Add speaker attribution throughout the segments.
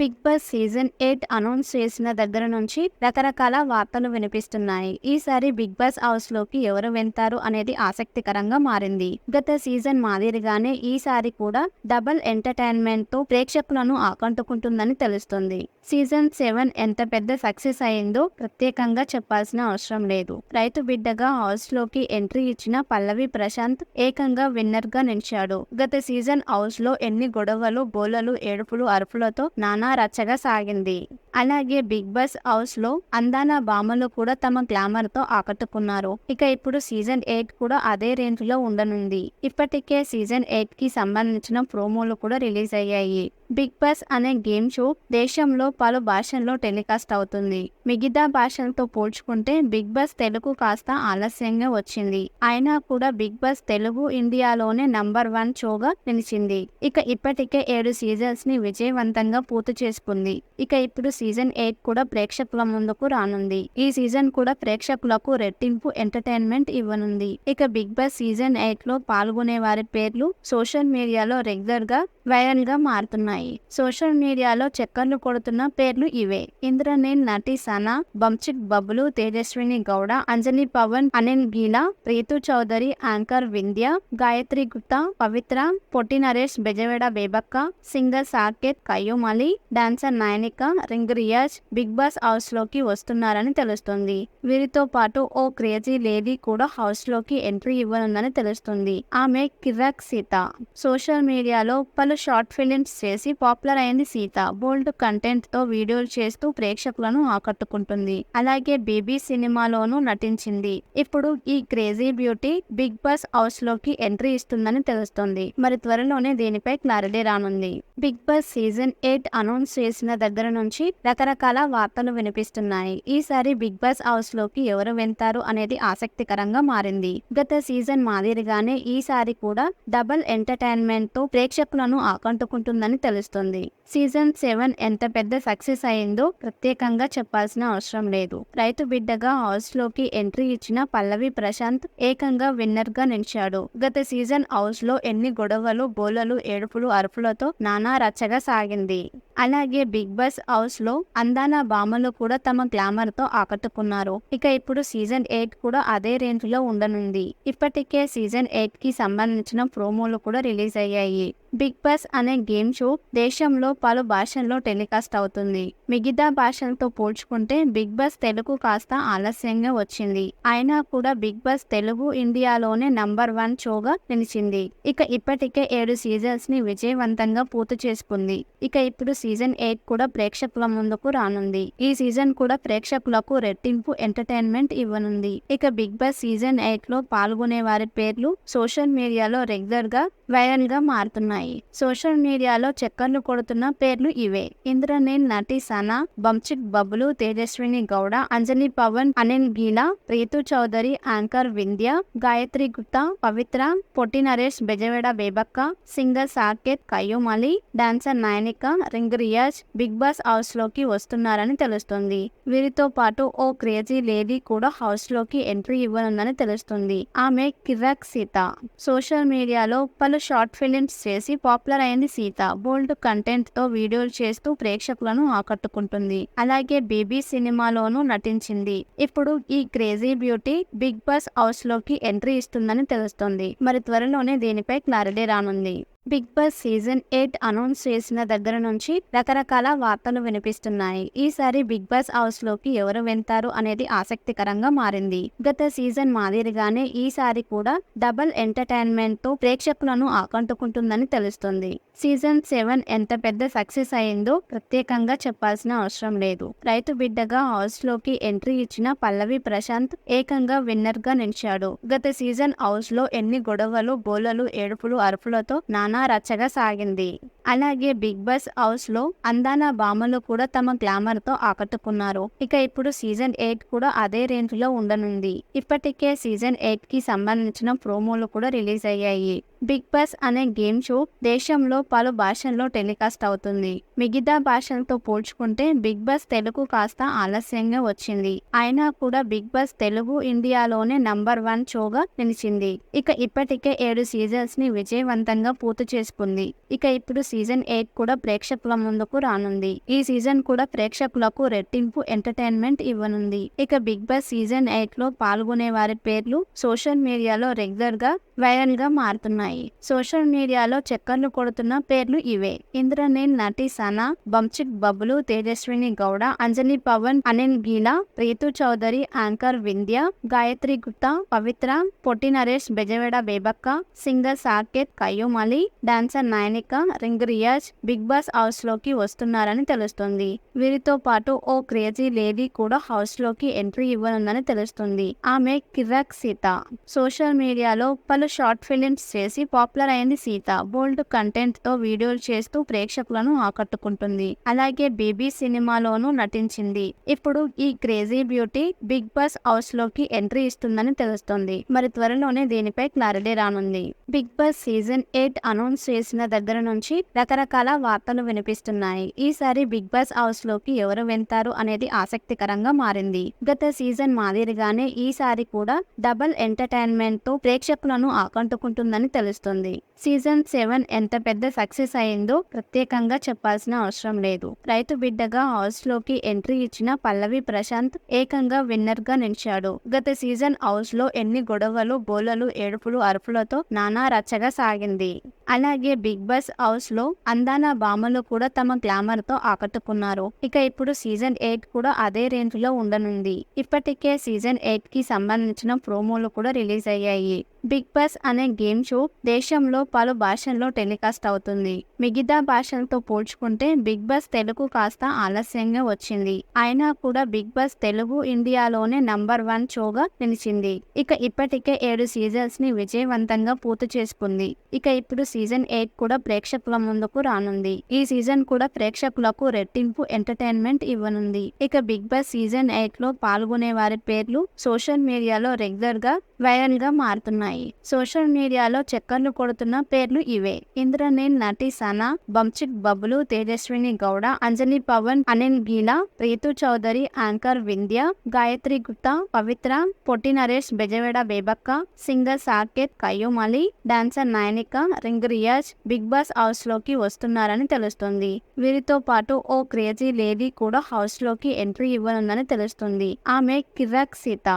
Speaker 1: Bigg Boss season eight announce చేసిన దగ్గర నుంచి రకరకాల వార్తలు వినిపిస్తున్నాయి. ఈసారి బిగ్ బాస్ హౌస్లోకి ఎవరు వెళ్తారు అనేది ఆసక్తికరంగా మారింది. గత సీజన్ మాదిరిగానే ఈసారి కూడా డబుల్ ఎంటర్టైన్మెంట్తో ప్రేక్షకులను ఆకట్టుకుంటుందని తెలుస్తుంది. సీజన్ సెవెన్ ఎంత పెద్ద సక్సెస్ అయిందో ప్రత్యేకంగా చెప్పాల్సిన అవసరం లేదు. రైతు బిడ్డగా హౌస్లోకి ఎంట్రీ ఇచ్చిన పల్లవి ప్రశాంత్ ఏకంగా విన్నర్గా నిలిచాడు. గత సీజన్ హౌస్లో ఎన్ని గొడవలు బోలలు ఏడుపులు అరుపులతో నానా రచ్చగా సాగింది. అలాగే బిగ్ బాస్ హౌస్లో అందాల భామలు కూడా తమ గ్లామర్తో ఆకట్టుకున్నారు. ఇక ఇప్పుడు సీజన్ ఎయిట్ కూడా అదే రేంజ్లో ఉండనుంది. ఇప్పటికే సీజన్ ఎయిట్కి సంబంధించిన ప్రోమోలు కూడా రిలీజ్ అయ్యాయి. బిగ్ బాస్ అనే గేమ్ షో దేశంలో పలు భాషల్లో టెలికాస్ట్ అవుతుంది. మిగతా భాషలతో పోల్చుకుంటే బిగ్ బాస్ తెలుగు కాస్త ఆలస్యంగా వచ్చింది. అయినా కూడా బిగ్ బాస్ తెలుగు ఇండియాలోనే నంబర్ వన్ షోగా నిలిచింది. ఇక ఇప్పటికే ఏడు సీజన్స్ని విజయవంతంగా పూర్తి చేసుకుంది. ఇక ఇప్పుడు సీజన్ ఎయిట్ కూడా ప్రేక్షకుల ముందుకు రానుంది. ఈ సీజన్ కూడా ప్రేక్షకులకు రెట్టింపు ఎంటర్టైన్మెంట్ ఇవ్వనుంది. ఇక బిగ్ బాస్ సీజన్ ఎయిట్లో పాల్గొనే వారి పేర్లు సోషల్ మీడియాలో రెగ్యులర్గా వైరల్గా మారుతున్నాయి. సోషల్ మీడియాలో చక్కర్లు కొడుతున్న పేర్లు ఇవే. ఇంద్రనీల్ నటి Sana Bunchik Bablu Tejaswini Gowda Anjani Pavan Anil Geela Preethu Chowdary anchor Vindhya Gayathri Gupta Pavitra Potti Naresh Bezawada Bebakka singer Saketh Kayyum Ali dancer Nayanika Ring Riyaz Bigg Boss హౌస్లోకి వస్తున్నారని తెలుస్తుంది. వీరితో పాటు ఓ క్రేజీ లేడీ కూడా హౌస్లోకి entry ఇవ్వనుందని తెలుస్తుంది. ఆమె కిరాక్ సీత. సోషల్ మీడియాలో పలు షార్ట్ ఫిలిమ్స్ చేసి పాపులర్ అయింది సీత బోల్డ్ కంటెంట్తో వీడియోలు చేస్తూ ప్రేక్షకులను ఆకట్టుకుంటుంది. అలాగే బేబీ సినిమాలోనూ నటించింది. ఇప్పుడు ఈ క్రేజీ బ్యూటీ బిగ్ బాస్ హౌస్లోకి ఎంట్రీ ఇస్తుందని తెలుస్తుంది. మరి త్వరలోనే దీనిపై క్లారిటీ రానుంది. Bigg Boss season eight announce చేసిన దగ్గర నుంచి రకరకాల వార్తలు వినిపిస్తున్నాయి. ఈసారి బిగ్ బాస్ హౌస్లోకి ఎవరు వెళ్తారు అనేది ఆసక్తికరంగా మారింది. గత సీజన్ మాదిరిగానే ఈసారి కూడా డబుల్ ఎంటర్టైన్మెంట్తో ప్రేక్షకులను ఆకట్టుకుంటుందని తెలుస్తుంది. సీజన్ సెవెన్ ఎంత పెద్ద సక్సెస్ అయిందో ప్రత్యేకంగా చెప్పాల్సిన అవసరం లేదు. రైతు బిడ్డగా హౌస్లోకి ఎంట్రీ ఇచ్చిన పల్లవి ప్రశాంత్ ఏకంగా విన్నర్గా నిలిచాడు. గత సీజన్ హౌస్లో ఎన్ని గొడవలు బోలలు ఏడుపులు అరుపులతో నానా రచ్చగా సాగింది. అలాగే బిగ్ బాస్ హౌస్లో అందాల భామలు కూడా తమ గ్లామర్తో ఆకట్టుకున్నారు. ఇక ఇప్పుడు సీజన్ ఎయిట్ కూడా అదే రేంజ్లో ఉండనుంది. ఇప్పటికే సీజన్ ఎయిట్కి సంబంధించిన ప్రోమోలు కూడా రిలీజ్ అయ్యాయి. బిగ్ బాస్ అనే గేమ్ షో దేశంలో పలు భాషల్లో టెలికాస్ట్ అవుతుంది. మిగతా భాషలతో పోల్చుకుంటే బిగ్ బాస్ తెలుగు కాస్త ఆలస్యంగా వచ్చింది. అయినా కూడా బిగ్ బాస్ తెలుగు ఇండియాలోనే నంబర్ వన్ షోగా నిలిచింది. ఇక ఇప్పటికే ఏడు సీజన్స్ని విజయవంతంగా పూర్తి చేసుకుంది. ఇక ఇప్పుడు సీజన్ ఎయిట్ కూడా ప్రేక్షకుల ముందుకు రానుంది. ఈ సీజన్ కూడా ప్రేక్షకులకు రెట్టింపు ఎంటర్టైన్మెంట్ ఇవ్వనుంది. ఇక బిగ్ బాస్ సీజన్ ఎయిట్లో పాల్గొనే వారి పేర్లు సోషల్ మీడియాలో రెగ్యులర్గా వైరల్గా మారుతున్నాయి. సోషల్ మీడియాలో చక్కర్లు కొడుతున్న పేర్లు ఇవే. ఇంద్రనీల్ నటి Sana Bunchik Bablu Tejaswini Gowda Anjali Pavan Anil Geela Reethu Chowdary anchor Vindhya Gayathri Gupta Pavitra Potti Naresh Bezawada Bebakka singer Saketh Kayyum Ali dancer Nayanika Ring Riyaz Bigg Boss హౌస్లోకి వస్తున్నారని తెలుస్తుంది. వీరితో పాటు ఓ క్రేజీ లేడీ కూడా హౌస్లోకి entry ఇవ్వనుందని తెలుస్తుంది. ఆమె కిరాక్ సీత. సోషల్ మీడియాలో పలు షార్ట్ ఫిలిమ్స్ చేసి పాపులర్ అయింది సీత. బోల్డ్ కంటెంట్తో వీడియోలు చేస్తూ ప్రేక్షకులను ఆకట్టుకుంటుంది. అలాగే బేబీ సినిమాలోనూ నటించింది. ఇప్పుడు ఈ క్రేజీ బ్యూటీ బిగ్ బాస్ హౌస్లోకి ఎంట్రీ ఇస్తుందని తెలుస్తుంది. మరి త్వరలోనే దీనిపై క్లారిటీ రానుంది. Bigg Boss season eight announce చేసిన దగ్గర నుంచి రకరకాల వార్తలు వినిపిస్తున్నాయి. ఈసారి బిగ్ బాస్ హౌస్లోకి ఎవరు వెళ్తారు అనేది ఆసక్తికరంగా మారింది. గత సీజన్ మాదిరిగానే ఈసారి కూడా డబుల్ ఎంటర్టైన్మెంట్తో ప్రేక్షకులను ఆకట్టుకుంటుందని తెలుస్తుంది. సీజన్ సెవెన్ ఎంత పెద్ద సక్సెస్ అయిందో ప్రత్యేకంగా చెప్పాల్సిన అవసరం లేదు. రైతు బిడ్డగా హౌస్లోకి ఎంట్రీ ఇచ్చిన పల్లవి ప్రశాంత్ ఏకంగా విన్నర్గా నిలిచాడు. గత సీజన్ హౌస్లో ఎన్ని గొడవలు బోలలు ఏడుపులు అరుపులతో చాలా రచ్చగా సాగింది. అలాగే బిగ్ బాస్ హౌస్లో అందాల భామలు కూడా తమ గ్లామర్తో ఆకట్టుకున్నారు. ఇక ఇప్పుడు సీజన్ ఎయిట్ కూడా అదే రేంజ్లో ఉండనుంది. ఇప్పటికే సీజన్ ఎయిట్కి సంబంధించిన ప్రోమోలు కూడా రిలీజ్ అయ్యాయి. బిగ్ బాస్ అనే గేమ్ షో దేశంలో పలు భాషల్లో టెలికాస్ట్ అవుతుంది. మిగతా భాషలతో పోల్చుకుంటే బిగ్ బాస్ తెలుగు కాస్త ఆలస్యంగా వచ్చింది. అయినా కూడా బిగ్ బాస్ తెలుగు ఇండియాలోనే నంబర్ వన్ షోగా నిలిచింది. ఇక ఇప్పటికే ఏడు సీజన్స్ని విజయవంతంగా పూర్తి చేసుకుంది. ఇక ఇప్పుడు సీజన్ ఎయిట్ కూడా ప్రేక్షకుల ముందుకు రానుంది. ఈ సీజన్ కూడా ప్రేక్షకులకు రెట్టింపు ఎంటర్టైన్మెంట్ ఇవ్వనుంది. ఇక బిగ్ బాస్ సీజన్ ఎయిట్లో పాల్గొనే వారి పేర్లు సోషల్ మీడియాలో రెగ్యులర్గా వైరల్గా మారుతున్నాయి. సోషల్ మీడియాలో చక్కర్లు కొడుతున్న పేర్లు ఇవే. ఇంద్రనీల్ నటి Sana Bunchik Bablu Tejaswini Gowda Anjali Pavan Anil Geela Reethu Chowdary anchor Vindhya Gayathri Gupta Pavitra Potti Naresh Bezawada Bebakka singer Saketh Kayyum Ali dancer Nayanika Ring Riyaz Bigg Boss హౌస్లోకి వస్తున్నారని తెలుస్తుంది. వీరితో పాటు ఓ క్రేజీ లేడీ కూడా హౌస్లోకి entry ఇవ్వనుందని తెలుస్తుంది. ఆమె కిరాక్ సీత. సోషల్ మీడియాలో పలు షార్ట్ ఫిలిమ్స్ చేసి పాపులర్ అయింది సీత బోల్డ్ కంటెంట్తో వీడియోలు చేస్తూ ప్రేక్షకులను ఆకట్టుకుంటుంది. అలాగే బేబీ సినిమాలోనూ నటించింది. ఇప్పుడు ఈ క్రేజీ బ్యూటీ బిగ్ బాస్ హౌస్లోకి ఎంట్రీ ఇస్తుందని తెలుస్తుంది. మరి త్వరలోనే దీనిపై క్లారిటీ రానుంది. Bigg Boss season eight announce చేసిన దగ్గర నుంచి రకరకాల వార్తలు వినిపిస్తున్నాయి. ఈసారి బిగ్ బాస్ హౌస్లోకి ఎవరు వెళ్తారు అనేది ఆసక్తికరంగా మారింది. గత సీజన్ మాదిరిగానే ఈసారి కూడా డబల్ ఎంటర్టైన్మెంట్తో ప్రేక్షకులను ఆకట్టుకుంటుందని తెలుస్తుంది సీజన్ సెవెన్ ఎంత పెద్ద సక్సెస్ అయిందో ప్రత్యేకంగా చెప్పాల్సిన అవసరం లేదు. రైతు బిడ్డగా హౌస్లోకి ఎంట్రీ ఇచ్చిన పల్లవి ప్రశాంత్ ఏకంగా విన్నర్గా నిలిచాడు. గత సీజన్ హౌస్లో ఎన్ని గొడవలు గోలలు ఏడుపులు అరుపులతో నానా రచ్చగా సాగింది. అలాగే బిగ్ బాస్ హౌస్లో అందాల భామలు కూడా తమ గ్లామర్తో ఆకట్టుకున్నారు. ఇక ఇప్పుడు సీజన్ ఎయిట్ కూడా అదే రేంజ్లో ఉండనుంది. ఇప్పటికే సీజన్ ఎయిట్కి సంబంధించిన ప్రోమోలు కూడా రిలీజ్ అయ్యాయి. బిగ్ బాస్ అనే గేమ్ షో దేశంలో పలు భాషల్లో టెలికాస్ట్ అవుతుంది. మిగతా భాషలతో పోల్చుకుంటే బిగ్ బాస్ తెలుగు కాస్త ఆలస్యంగా వచ్చింది. అయినా కూడా బిగ్ బాస్ తెలుగు ఇండియాలోనే నంబర్ వన్ షోగా నిలిచింది. ఇక ఇప్పటికే ఏడు సీజన్స్ని విజయవంతంగా పూర్తి చేసుకుంది. ఇక ఇప్పుడు సీజన్ ఎయిట్ కూడా ప్రేక్షకుల ముందుకు రానుంది. ఈ సీజన్ కూడా ప్రేక్షకులకు రెట్టింపు ఎంటర్టైన్మెంట్ ఇవ్వనుంది. ఇక బిగ్ బాస్ సీజన్ ఎయిట్లో పాల్గొనే వారి పేర్లు సోషల్ మీడియాలో రెగ్యులర్గా వైరల్గా మారుతున్నాయి. సోషల్ మీడియాలో చక్కర్లు కొడుతున్న పేర్లు ఇవే. ఇంద్రనీల్ నటి Sana Bunchik Bablu Tejaswini Gowda Anjali Pavan Anil Geela Reethu Chowdary anchor Vindhya Gayathri Gupta Pavitra Potti Naresh Bezawada Bebakka singer Saketh Kayyum Ali dancer Nayanika Ring Riyaz Bigg Boss హౌస్లోకి వస్తున్నారని తెలుస్తుంది. వీరితో పాటు ఓ క్రేజీ లేడీ కూడా హౌస్లోకి entry ఇవ్వనుందని తెలుస్తుంది. ఆమె కిరాక్ సీత.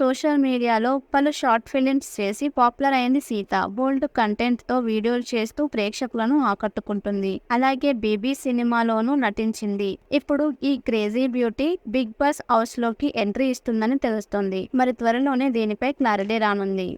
Speaker 1: సోషల్ మీడియాలో పలు షార్ట్ ఫిలిమ్స్ చేసి పాపులర్ అయింది సీత. బోల్డ్ కంటెంట్తో వీడియోలు చేస్తూ ప్రేక్షకులను ఆకట్టుకుంటుంది. అలాగే బేబీ సినిమాలోనూ నటించింది. ఇప్పుడు ఈ క్రేజీ బ్యూటీ బిగ్ బాస్ హౌస్లోకి ఎంట్రీ ఇస్తుందని తెలుస్తుంది. మరి త్వరలోనే దీనిపై క్లారిటీ రానుంది.